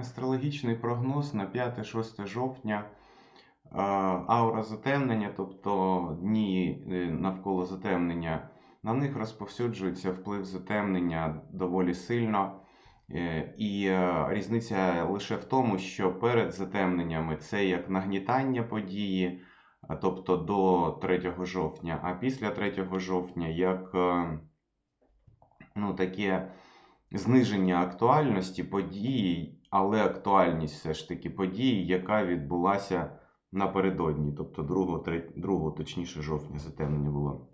Астрологічний прогноз на 5-6 жовтня. Е, Аура затемнення, тобто дні е, навколо затемнення, на них розповсюджується вплив затемнення доволі сильно. Е, І різниця лише в тому, що перед затемненнями це як нагнітання події, тобто до 3 жовтня, а після 3 жовтня як ну, таке зниження актуальності події, але актуальність все ж таки події, яка відбулася напередодні, тобто 2, 3, 2 точніше жовтня затемнення було.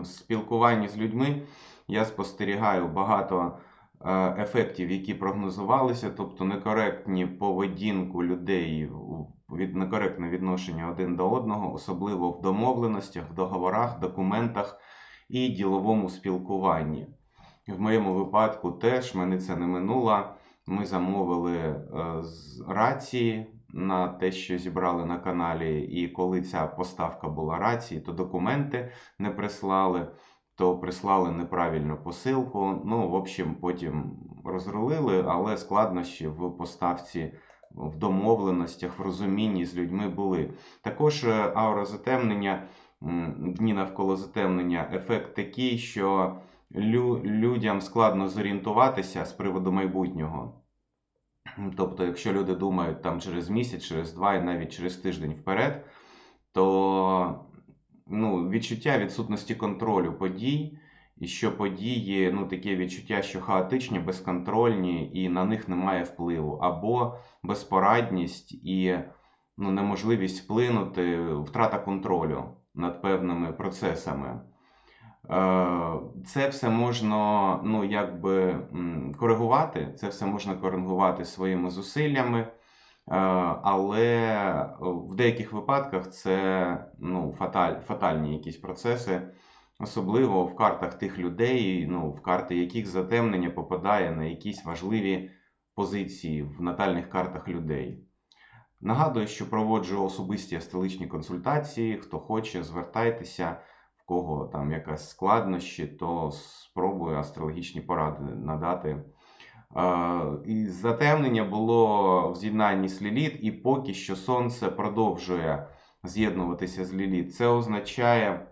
В спілкуванні з людьми я спостерігаю багато е, ефектів, які прогнозувалися, тобто некоректні поведінку людей, від некоректне відношення один до одного, особливо в домовленостях, в договорах, документах і діловому спілкуванні. В моєму випадку теж мене це не минуло. Ми замовили е, з рації на те, що зібрали на каналі, і коли ця поставка була рації, то документи не прислали, то прислали неправильну посилку. Ну, в общем, потім розрулили, але складнощі в поставці, в домовленостях, в розумінні з людьми були. Також е, аура затемнення, дні навколо затемнення, ефект такий, що лю- людям складно зорієнтуватися з приводу майбутнього. Тобто, якщо люди думають там через місяць, через два і навіть через тиждень вперед, то ну, відчуття відсутності контролю подій, і що події, ну, таке відчуття, що хаотичні, безконтрольні, і на них немає впливу, або безпорадність і ну, неможливість вплинути, втрата контролю над певними процесами. Е, Це все можна ну, якби, коригувати, це все можна коригувати своїми зусиллями, е, але в деяких випадках це ну, фаталь, фатальні якісь процеси, особливо в картах тих людей, ну, в карти яких затемнення попадає на якісь важливі позиції в натальних картах людей. Нагадую, що проводжу особисті астрологічні консультації. Хто хоче, звертайтеся кого там якась складнощі, то спробую астрологічні поради надати. І затемнення було в з'єднанні з Ліліт, і поки що Сонце продовжує з'єднуватися з Ліліт. Це означає,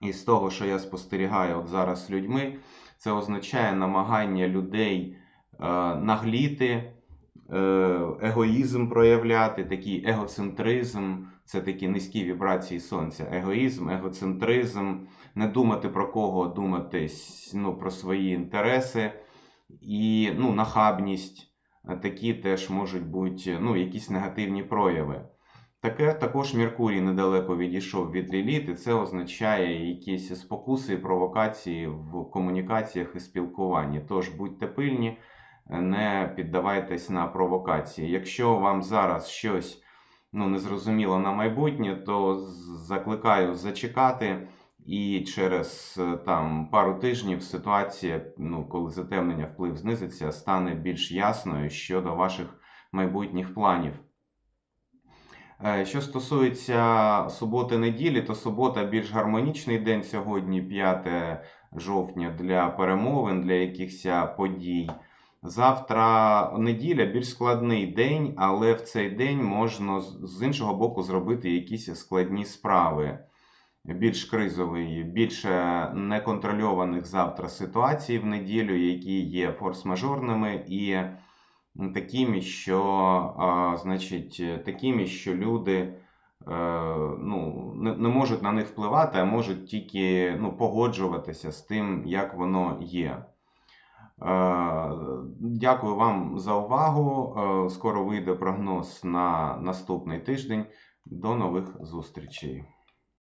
із того, що я спостерігаю от зараз з людьми, це означає намагання людей е, нагліти, егоїзм проявляти, такий егоцентризм, це такі низькі вібрації сонця. Егоїзм, егоцентризм, не думати про кого, думати ну, про свої інтереси і ну, нахабність. Е, Такі теж можуть бути ну, якісь негативні прояви. Таке також Меркурій недалеко відійшов від Ліліт, і це означає якісь спокуси і провокації в комунікаціях і спілкуванні. Тож будьте пильні, не піддавайтесь на провокації. Якщо вам зараз щось ну, незрозуміло на майбутнє, то закликаю зачекати. І через е, там пару тижнів ситуація, ну коли затемнення вплив знизиться, стане більш ясною щодо ваших майбутніх планів. Е, Що стосується суботи-неділі, то субота більш гармонічний день сьогодні, 5 жовтня, для перемовин, для якихось подій. Завтра неділя більш складний день, але в цей день можна з іншого боку зробити якісь складні справи. Більш кризовий, більше неконтрольованих завтра ситуацій в неділю, які є форс-мажорними і такими, що, а, значить, такими, що люди е, ну, не, не можуть на них впливати, а можуть тільки ну, погоджуватися з тим, як воно є. Е, Дякую вам за увагу. Е, Скоро вийде прогноз на наступний тиждень. До нових зустрічей.